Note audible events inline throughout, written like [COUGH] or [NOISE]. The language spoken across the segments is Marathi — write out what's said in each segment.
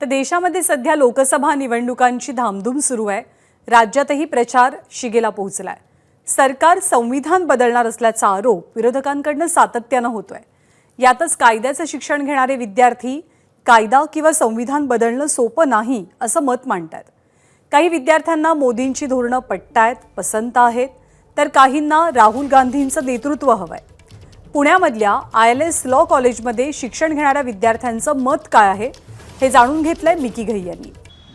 तर देशामध्ये सध्या लोकसभा निवडणुकांची धामधूम सुरू आहे. राज्यातही प्रचार शिगेला पोहोचलाय. सरकार संविधान बदलणार असल्याचा आरोप विरोधकांकडनं सातत्यानं होतोय. यातच कायद्याचं शिक्षण घेणारे विद्यार्थी कायदा किंवा संविधान बदलणं सोपं नाही असं मत मांडतात काही विद्यार्थ्यांना मोदींची धोरणं पटतायत पसंत आहेत तर काहींना राहुल गांधींचं नेतृत्व हवंय. पुण्यामधल्या आय एल एस लॉ कॉलेजमध्ये शिक्षण घेणाऱ्या विद्यार्थ्यांचं मत काय आहे? हे जाणून घेतलंय मिकी घई यांनी.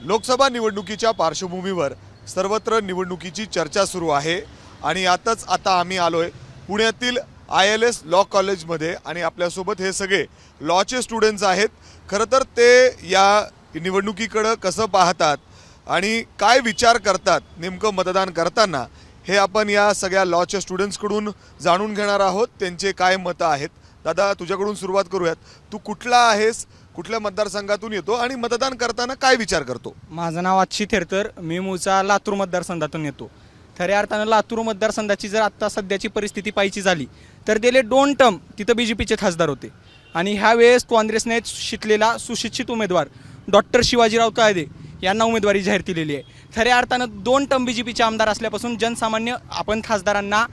लोकसभा निवडणुकीच्या पार्श्वभूमीवर सर्वत्र निवडणुकीची चर्चा सुरू आहे आणि यातच आता आम्ही आलोय पुण्यातील आय एल एस लॉ कॉलेजमध्ये आणि आपल्यासोबत हे सगळे लॉचे स्टुडंट्स आहेत. खरं तर ते या निवडणुकीकडं कसं पाहतात आणि काय विचार करतात नेमकं मतदान करताना हे आपण या सगळ्या लॉच्या स्टुडंट्सकडून जाणून घेणार आहोत. त्यांचे काय मतं आहेत. दादा तुझ्याकडून सुरुवात करूयात. तू कुठला आहेस? कुठल्या मतदारसंघातून येतो आणि मतदान करताना काय विचार करतो? माझं नाव अक्षी थेरतर मी मूळचा लातूर मतदारसंघातून येतो. खऱ्या अर्थानं लातूर मतदारसंघाची जर आत्ता सध्याची परिस्थिती पाहिजे झाली तर गेले दोन टर्म तिथं बी जे पीचे खासदार होते. आणि ह्यावेळेस काँग्रेसने शिकलेला सुशिक्षित उमेदवार डॉक्टर शिवाजीराव कायदे यांना उमेदवारी जाहीर केलेली आहे. खऱ्या अर्थानं दोन टर्म बी जे पीचे आमदार असल्यापासून जनसामान्य आपण खासदारांना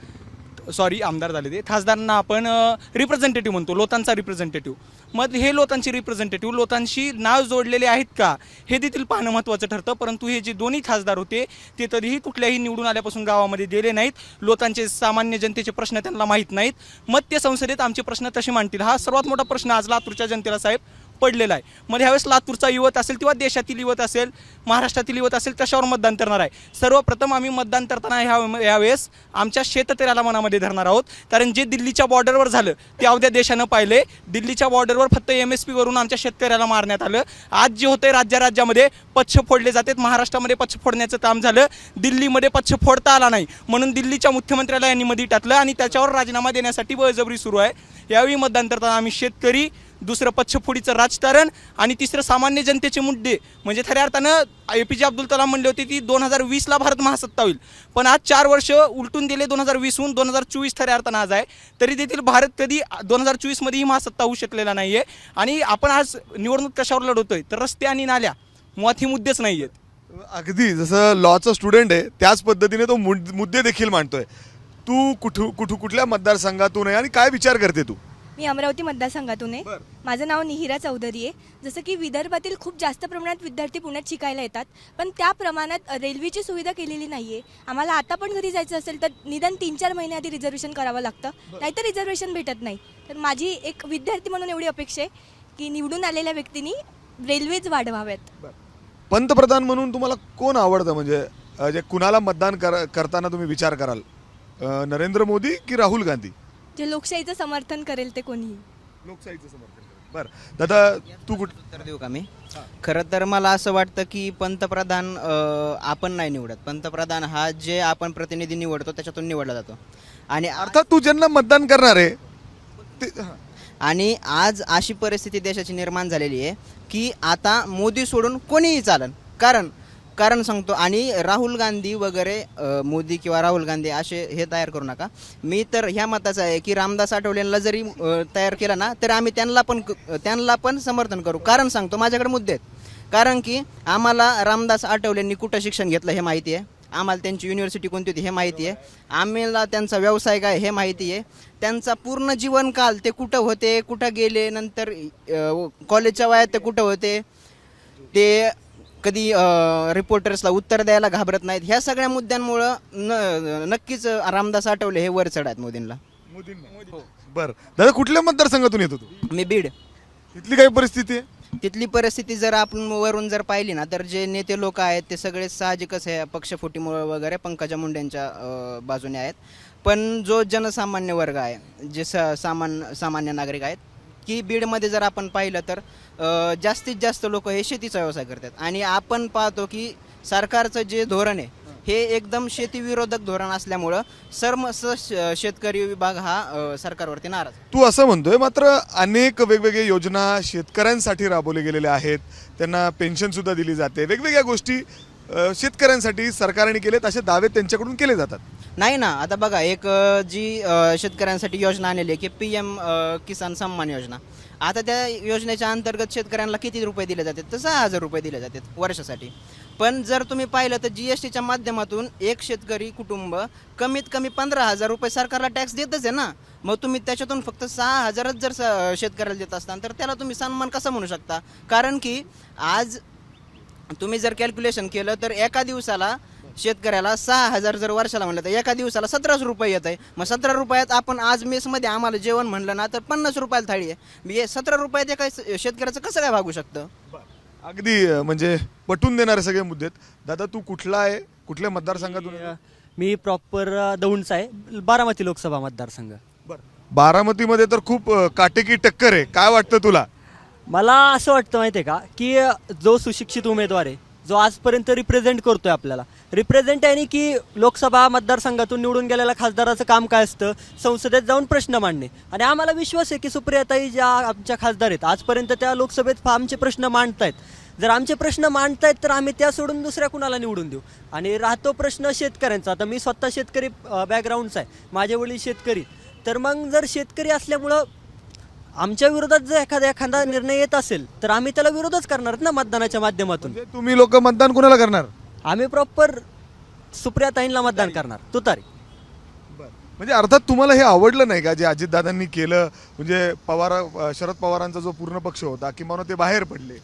सॉरी आमदार झाले ते. खासदारांना आपण रिप्रेझेंटेटिव्ह म्हणतो लोतांचा रिप्रेझेंटेटिव्ह मग हे लोतांची रिप्रेझेंटेटिव्ह लोकांशी नाव जोडलेले आहेत का? हे देखील पाहणं महत्त्वाचं ठरतं. परंतु हे जे दोन्ही खासदार होते ते तरीही कुठल्याही निवडून आल्यापासून गावामध्ये गेले नाहीत. लोकांचे सामान्य जनतेचे प्रश्न त्यांना माहीत नाहीत. मग ते संसदेत आमचे प्रश्न तसे मांडतील. हा सर्वात मोठा प्रश्न आज लातूरच्या जनतेला साहेब. पडलेला आहे. मग ह्यावेळेस लातूरचा युवत असेल किंवा देशातील युवत असेल महाराष्ट्रातील युवत असेल कशावर मतदान करणार आहे? सर्वप्रथम आम्ही मतदान करताना ह्या यावेळेस आमच्या शेततऱ्याला मनामध्ये धरणार आहोत. कारण जे दिल्लीच्या बॉर्डरवर झालं ते अवघ्या देशानं पाहिले. दिल्लीच्या बॉर्डरवर फक्त एम एस पीवरून आमच्या शेतकऱ्याला मारण्यात आलं. आज जे होतं राज्या राज्यामध्ये पच्छ फोडले जातात. महाराष्ट्रामध्ये पच्छ फोडण्याचं काम झालं. दिल्लीमध्ये पच्छ फोडता आला नाही. म्हणून दिल्लीच्या मुख्यमंत्र्याला यांनी मध्ये टाकलं आणि त्याच्यावर राजीनामा देण्यासाठी बळजबरी सुरू आहे. यावेळी मतदान करताना आम्ही शेतकरी दुसरं पच्छफोडीचं राजकारण आणि तिसरं सामान्य जनतेचे मुद्दे. म्हणजे खऱ्या अर्थानं ए पी जे अब्दुल कलाम म्हणले होते की दोन हजार वीसला भारत महासत्ता होईल. पण आज चार वर्ष उलटून दिले दोन हजार वीसहून दोन हजार चोवीस खऱ्या अर्थानं आज आहे. तरी देखील भारत कधी दोन हजार चोवीसमध्येही महासत्ता होऊ शकलेला नाही आहे आणि आपण आज निवडणूक कशावर लढवतोय? तर रस्ते आणि नाल्या मुळात हे मुद्देच नाही आहेत अगदी जसं लॉचा स्टुडंट आहे त्याच पद्धतीने तो मुद्दे देखील मांडतोय. तू कुठू कुठू कुठल्या मतदारसंघातून आहे आणि काय विचार करते तू? मी अमरावती मतदारसंघातून आहे. बरं. माझं नाव निहिरा चौधरी आहे. जसं की विदर्भातील खूप जास्त प्रमाणात विद्यार्थी पुण्यात शिकायला येतात पण त्या प्रमाणात रेल्वेची सुविधा केलेली नाही आहे आम्हाला आता पण घरी जायचं असेल तर निदान तीन चार महिने आधी रिझर्वेशन करावं लागतं. नाहीतर रिझर्वेशन भेटत नाही. तर माझी एक विद्यार्थी म्हणून एवढी अपेक्षा आहे की निवडून आलेल्या व्यक्तींनी रेल्वेज वाढवाव्यात. पंतप्रधान म्हणून तुम्हाला कोण आवडतं? म्हणजे अं, जे कुणाला मतदान कर करताना तुम्ही विचार कराल? अं, नरेंद्र मोदी की राहुल गांधी? जे लोकशाहीचं समर्थन करेल ते कोणीही. लोकशाहीचं समर्थन बरं. दादा तू कुठ उत्तर देऊ का मी? खरं तर मला असं वाटतं की पंतप्रधान अं, आपण नाही निवडत. पंतप्रधान हा जे आपण प्रतिनिधी निवडतो त्याच्यातून निवडला जातो. आणि अर्थात तू ज्यांना मतदान करणार आहे ते हां. आणि आज अशी परिस्थिती देशाची निर्माण झालेली आहे की आता मोदी सोडून कोणीही चालन. कारण कारण सांगतो आणि राहुल गांधी वगैरे अ, मोदी किंवा राहुल गांधी असे हे तयार करू नका. मी तर ह्या मताचा आहे की रामदास आठवलेंना जरी अ, तयार केला ना तर आम्ही त्यांना पण क- त्यांना पण समर्थन करू. कारण सांगतो माझ्याकडे मुद्दे आहेत. कारण की आम्हाला रामदास आठवलेंनी कुठं शिक्षण घेतलं हे माहिती आहे. आम्हाला त्यांची युनिव्हर्सिटी कोणती होती हे माहिती आहे. आम्हाला त्यांचा व्यवसाय काय हे माहिती आहे. त्यांचा पूर्ण जीवनकाल ते कुठं होते कुठं गेले नंतर अ, कॉलेजच्या वयात ते कुठं होते ते कधी रिपोर्टर्सला उत्तर द्यायला घाबरत नाहीत. ह्या सगळ्या मुद्द्यांमुळं न नक्कीच रामदास आठवले हे वर चढ आहेत मोदींना. बरं. दादा कुठल्या मतदारसंघातून येतो तू? मी बीड. इथली काय परिस्थिती आहे? तिथली परिस्थिती जर आपण वरून जर पाहिली ना तर जे नेते लोक आहेत ते सगळे साहजिकच आहे पक्षफुटीमुळे वगैरे पंकजा मुंडेंच्या बाजूने आहेत. पण जो जनसामान्य वर्ग आहे जे स सामान सामान्य नागरिक आहेत की बीडमध्ये जर आपण पाहिलं तर अ, जास्तीत जास्त लोक हे शेतीचा व्यवसाय करतात. आणि आपण पाहतो की सरकारचं जे धोरण आहे हे एकदम शेतीविरोधक धोरण असल्यामुळं सर्व स- शेतकरी विभाग हा अ, सरकारवरती नाराज आहे. तू असं म्हणतोय मात्र अनेक वेगवेगळ्या योजना शेतकऱ्यांसाठी राबवल्या गेलेल्या आहेत. त्यांना पेन्शन सुद्धा दिली जाते. वेगवेगळ्या गोष्टी अ, शेतकऱ्यांसाठी सरकारने केलेत असे दावे त्यांच्याकडून केले जातात. नाही ना आता बघा एक अ, जी अ, शेतकऱ्यांसाठी योजना आलेली आहे की पी एम किसान सन्मान योजना. आता त्या योजनेच्या अंतर्गत शेतकऱ्यांना किती रुपये दिले जातात? तर सहा हजार रुपये दिले जातात वर्षासाठी. पण जर तुम्ही पाहिलं तर जी एस टीच्या माध्यमातून एक शेतकरी कुटुंब कमीत कमी पंधरा हजार रुपये सरकारला टॅक्स देतच आहे ना. मग तुम्ही त्याच्यातून फक्त सहा हजारच जर स- शेतकऱ्याला देत असताना तर त्याला तुम्ही सन्मान कसा म्हणू शकता? कारण की आज तुम्ही जर कॅल्क्युलेशन केलं तर एका दिवसाला शेतकऱ्याला सहा हजार जर वर्षाला म्हणलं तर एका दिवसाला सतराच रुपये येत आहे मग सतरा रुपयात आपण आज मेसमध्ये आम्हाला जेवण म्हणलं ना तर पन्नास रुपयाला थाळी आहे. हे सतरा रुपयात एका शेतकऱ्याचं कसं काय भागू शकतं? अगदी म्हणजे पटवून देणारे सगळे मुद्दे आहेत. दादा तू कुठला आहे? कुठल्या मतदारसंघातून? मी प्रॉपर दौंडचा आहे. बारामती लोकसभा मतदारसंघ. बारामतीमध्ये तर खूप काटेकी टक्कर आहे. काय वाटतं तुला? मला असं वाटतं माहिती आहे का की जो सुशिक्षित उमेदवार आहे जो आजपर्यंत रिप्रेझेंट करतोय आपल्याला रिप्रेझेंट आहे की लोकसभा मतदारसंघातून निवडून गेलेल्या खासदाराचं काम काय असतं? संसदेत जाऊन प्रश्न मांडणे. आणि आम्हाला विश्वास आहे की सुप्रियाताई ज्या आमच्या खासदार आहेत आजपर्यंत त्या लोकसभेत आमचे प्रश्न मांडतायत. जर आमचे प्रश्न मांडतायत तर आम्ही त्या सोडून दुसऱ्या कुणाला निवडून देऊ? आणि राहतो प्रश्न शेतकऱ्यांचा. आता मी स्वतः शेतकरी बॅकग्राऊंडचा आहे. माझे वडील शेतकरी तर मग जर शेतकरी असल्यामुळं आमच्या विरोधात जर एखादा एखादा निर्णय येत असेल तर आम्ही त्याला विरोधच करणार ना मतदानाच्या माध्यमातून? म्हणजे तुम्ही लोक मतदान कुणाला करणार? आम्ही प्रॉपर सुप्रियाताईंना मतदान करणार. तुतारी म्हणजे अर्थात तुम्हाला हे आवडलं नाही का जे अजितदादांनी केलं? म्हणजे पवार अ, शरद पवारांचा जो पूर्ण पक्ष होता किंवा ते बाहेर पडले.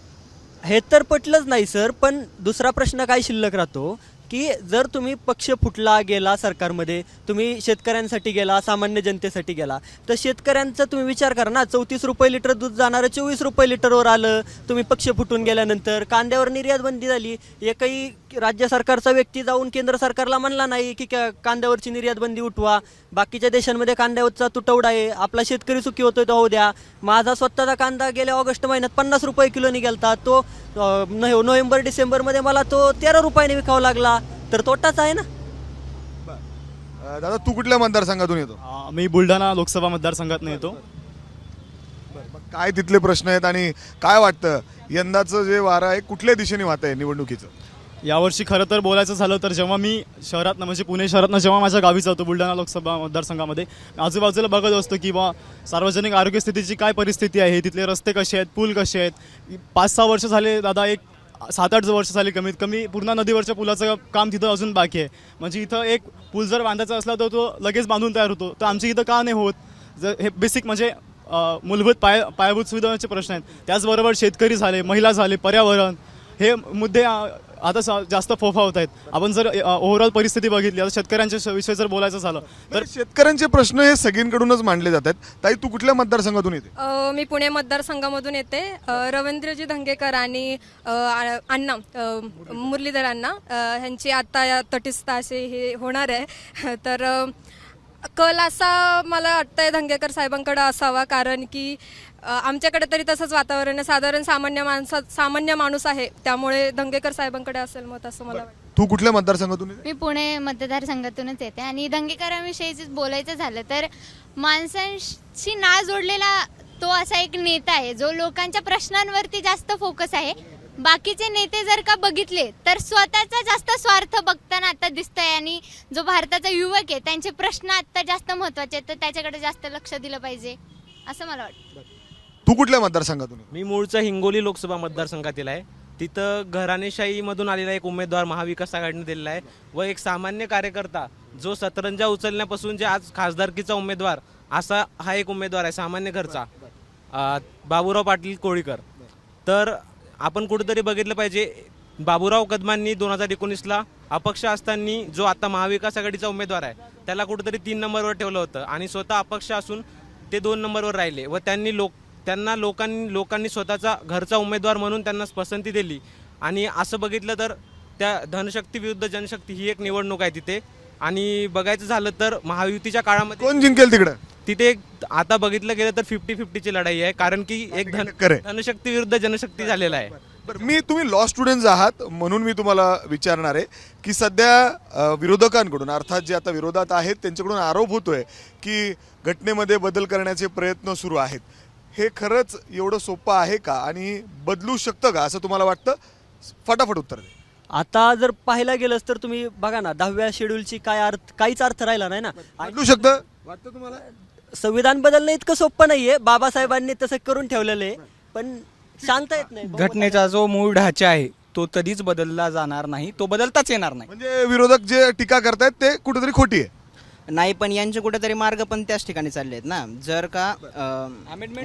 हे तर पटलंच नाही सर पण दुसरा प्रश्न काय शिल्लक राहतो की जर तुम्ही पक्ष फुटला गेला सरकारमध्ये तुम्ही शेतकऱ्यांसाठी गेला सामान्य जनतेसाठी गेला तर शेतकऱ्यांचा तुम्ही विचार करा ना चौतीस रुपये लिटर दूध जाणारं चोवीस रुपये लिटरवर आलं तुम्ही पक्ष फुटून गेल्यानंतर कांद्यावर निर्यात बंदी झाली एकही राज्य सरकारचा व्यक्ती जाऊन केंद्र सरकारला म्हणला नाही की कांद्यावरची निर्यात बंदी उठवा बाकीच्या देशांमध्ये कांद्यावरचा तुटवडा आहे आपला शेतकरी सुखी होतोय तो होऊ द्या. माझा स्वतःचा कांदा गेल्या ऑगस्ट महिन्यात पन्नास रुपये किलोनी गेलता तो नोव्हेंबर डिसेंबरमध्ये मला तो तेरा रुपयाने विकावा लागला. तर तोटाच आहे ना? दादा तू कुठल्या मतदारसंघातून येतो? मी बुलढाणा लोकसभा मतदारसंघात येतो. मग काय तिथले प्रश्न आहेत आणि काय वाटतं? यंदाचं जे वारं आहे कुठल्या दिशेने वाहत आहे निवडणुकीचं? यावर्षी खरं तर बोलायचं झालं तर जेव्हा मी शहरातनं म्हणजे पुणे शहरातनं जेव्हा माझ्या गावी जातो बुलढाणा लोकसभा मतदारसंघामध्ये आजूबाजूला बघत असतो की बा सार्वजनिक आरोग्य स्थितीची काय परिस्थिती आहे तिथले रस्ते कसे आहेत पूल कसे आहेत? पाच सहा वर्ष झाले दादा एक सात आठ वर्ष झाली कमीत कमी पूर्ण नदीवरच्या पुलाचं काम तिथं अजून बाकी आहे. म्हणजे इथं एक पूल जर बांधायचा असला तर तो लगेच बांधून तयार होतो. तर आमच्या इथं का नाही होत? जर हे बेसिक म्हणजे मूलभूत पाय पायाभूत सुविधांचे प्रश्न आहेत. त्याचबरोबर शेतकरी झाले महिला झाले पर्यावरण हे मुद्दे आता सा- जास्त फोफावत आहेत. आपण जर ओव्हरऑल परिस्थिती बघितली आता शेतकऱ्यांच्या विषयी जर बोलायचं झालं तर शेतकऱ्यांचे प्रश्न हे सगळींकडूनच मांडले जातात ताई तू कुठल्या मतदारसंघातून येते? मी पुणे मतदारसंघामधून येते. रवींद्रजी धंगेकर आणि अण्णा मुरलीधर अण्णा ह्यांची आता या तटिस्थ असे हे होणार आहे. [LAUGHS] तर कल असा मला वाटतंय धंगेकर साहेबांकडे असावा कारण की आमच्याकडे तरी तसंच वातावरण आहे. साधारण सामान्य माणसात सामान्य माणूस आहे. त्यामुळे धंगेकर साहेबांकडे असेल मत असं मला वाटतं. तू कुठल्या मतदारसंघातून मी पुणे मतदारसंघातूनच येते. आणि दंगेकरांविषयी बोलायचं झालं तर माणसांशी ना जोडलेला तो असा एक नेता आहे जो लोकांच्या प्रश्नांवरती जास्त फोकस आहे. बाकीचे नेते जर का बघितले तर स्वतःचा जास्त स्वार्थ बघताना आता दिसतंय आणि जो भारताचा युवक आहे त्यांचे प्रश्न आता जास्त महत्त्वाचे आहेत तर त्याच्याकडे जास्त लक्ष दिलं पाहिजे असं मला वाटतं. तू कुठल्या मतदारसंघातून? मी मूळचा हिंगोली लोकसभा मतदारसंघातील आहे. तिथं घराणेशाहीमधून आलेला एक उमेदवार महाविकास आघाडीने दिलेला आहे व एक सामान्य कार्यकर्ता जो सतरंजा उचलण्यापासून जे आज खासदारकीचा उमेदवार असा हा एक उमेदवार आहे सामान्य घरचा. अं, बाबूराव पाटील कोळीकर. तर आपण कुठेतरी बघितलं पाहिजे बाबूराव कदमांनी दोन हजार एकोणीसला अपक्ष असताना जो आता महाविकास आघाडीचा उमेदवार आहे त्याला कुठेतरी तीन नंबरवर ठेवलं होतं आणि स्वतः अपक्ष असून ते दोन नंबरवर राहिले व त्यांनी लोक त्यांना लोकांनी लोकांनी स्वतःचा घरचा उमेदवार म्हणून त्यांना पसंती दिली. आणि असं बघितलं तर त्या धनशक्ती विरुद्ध जनशक्ती ही एक निवडणूक आहे तिथे. आणि बघायचं झालं तर महायुतीच्या काळामध्ये कोण जिंकेल तिकडं? तिथे आता बघितलं गेलं तर फिफ्टी फिफ्टीची लढाई आहे कारण की एक धन. धनशक्ती विरुद्ध जनशक्ती झालेला आहे. बरं मी तुम्ही लॉ स्टुडंट आहात म्हणून मी तुम्हाला विचारणार आहे की सध्या विरोधकांकडून अर्थात जे आता विरोधात आहेत त्यांच्याकडून आरोप होतोय की घटनेमध्ये बदल करण्याचे प्रयत्न सुरू आहेत. हे खरंच एवढं सोपं आहे का आणि बदलू शकतं का असं तुम्हाला वाटतं? फटाफट उत्तर दे आता जर पाहायला गेलंच तर तुम्ही बघा ना दहाव्या शेड्यूलची काय अर्थ काहीच अर्थ राहिला नाही ना. बदलू शकतं? वाटतं तुम्हाला? संविधान बदलणं इतकं सोपं नाहीये बाबासाहेबांनी तसं करून ठेवलेलं आहे. पण सांगता येत नाही. घटनेचा जो मूळ ढाचा आहे तो कधीच बदलला जाणार नाही तो बदलताच येणार नाही. म्हणजे विरोधक जे टीका करतायत ते कुठेतरी खोटी आहे. नाही पण यांचे कुठेतरी मार्ग पण त्याच ठिकाणी चालले आहेत ना. जर का अं,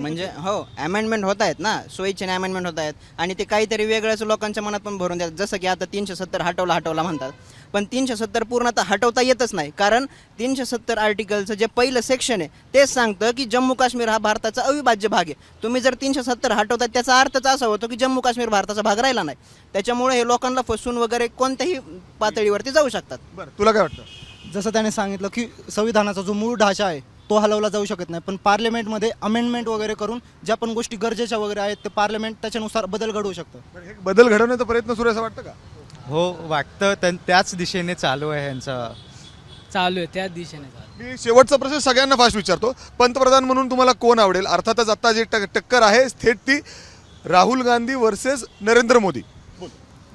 म्हणजे हो अमेंडमेंट होत आहेत ना. सोयीचे अमेंडमेंट होत आहेत. आणि ते काहीतरी वेगळ्याच लोकांच्या मनात पण भरून देतात. जसं की आता तीनशे सत्तर हटवला हटवला म्हणतात. पण तीनशे सत्तर पूर्णतः हटवता येतच नाही. कारण तीनशे सत्तर आर्टिकलचं जे पहिलं सेक्शन आहे तेच सांगतं की जम्मू काश्मीर हा भारताचा अविभाज्य भाग आहे. तुम्ही जर तीनशे सत्तर हटवतात त्याचा अर्थच असा होतो की जम्मू काश्मीर भारताचा भाग राहिला नाही. त्याच्यामुळे हे लोकांना फसवून वगैरे कोणत्याही पातळीवरती जाऊ शकतात. बरं तुला काय वाटतं? जसं त्याने सांगितलं की संविधानाचा जो मूळ ढाचा आहे तो हलवला जाऊ शकत नाही. पण पार्लमेंटमध्ये अमेंडमेंट वगैरे करून ज्या पण गोष्टी गरजेच्या वगैरे आहेत ते पार्लमेंट त्याच्यानुसार बदल घडवू शकतं हे बदल घडवण्याचा प्रयत्न सुरू असं वाटतं का? हो वाटतं त्यां- त्याच दिशेने चालू आहे यांचा चालू आहे त्याच दिशेने चालू मी शेवटचा प्रश्न सगळ्यांना फास्ट विचारतो. पंतप्रधान म्हणून तुम्हाला कोण आवडेल? अर्थातच आता जे टक- टक्कर आहे थेट ती राहुल गांधी वर्सेस नरेंद्र मोदी.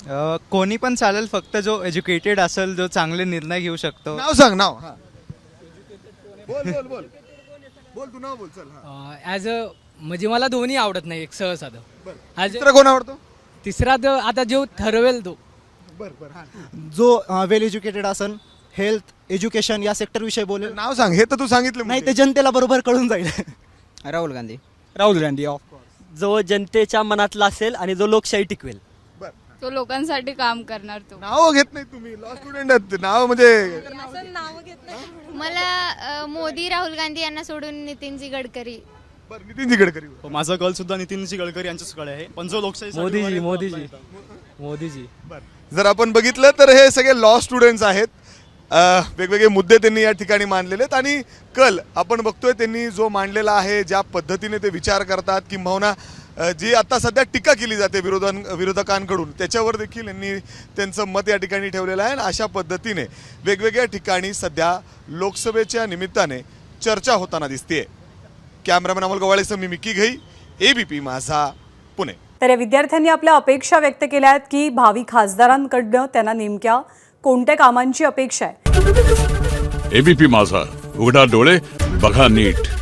अ, कोणी पण चालेल फक्त जो एज्युकेटेड असेल जो चांगले निर्णय घेऊ शकतो. नाव सांग नाव. हा. बोल बोल बोल. बोल तू नाव बोल चल हा. ॲज अ म्हणजे मला दोन्ही आवडत नाही एक सहज साधं. ॲज दुसरा कोण आवडतो? तिसरा आता जो ठरवेल तो. बर बर हा. जो वेल एज्युकेटेड असन हेल्थ एज्युकेशन या सेक्टरविषयी बोलेल. नाव सांग हे तर तू सांगितलं नाही ते जनतेला बरोबर कळून जाईल. राहुल गांधी. राहुल गांधी ऑफ जो जनतेच्या मनातला असेल आणि जो लोकशाही टिकवेल. बर. तो लोकांसाठी काम करणार तो. नाव घेत नाही तुम्ही लॉ स्टुडंट आहेत नाव म्हणजे मला अ, मोदी राहुल गांधी यांना सोडून नितीनजी गडकरी. बरं नितीनजी गडकरी हो, माझा कल सुद्धा नितीनजी गडकरी यांच्याकडे आहे. पण जो लोकशाही मोदीजी मोदीजी. मोदीजी. जर आपण बघितलं तर हे सगळे लॉ स्टुडंट्स आहेत. अ, वेगवेगळे मुद्दे त्यांनी या ठिकाणी मांडलेले आहेत. आणि कल आपण बघतोय त्यांनी जो मांडलेला आहे ज्या पद्धतीने ते विचार करतात किंबहुना अ, जी आता सध्या टीका केली जाते विरोधां विरोधकांकडून त्याच्यावर देखील यांनी त्यांचं मत या ठिकाणी ठेवलेलं आहे. आणि अशा पद्धतीने वेगवेगळ्या ठिकाणी सध्या लोकसभेच्या निमित्ताने चर्चा होताना दिसतेय. कॅमेरामॅन अमोल गवाळेसह मी मिकी घई एबीपी माझा पुणे. तर या विद्यार्थ्यांनी आपल्या अपेक्षा व्यक्त केल्या आहेत की भावी खासदारांकडनं त्यांना नेमक्या कोणत्या कामांची अपेक्षा आहे? एबीपी माझा. उघडा डोळे बघा नीट.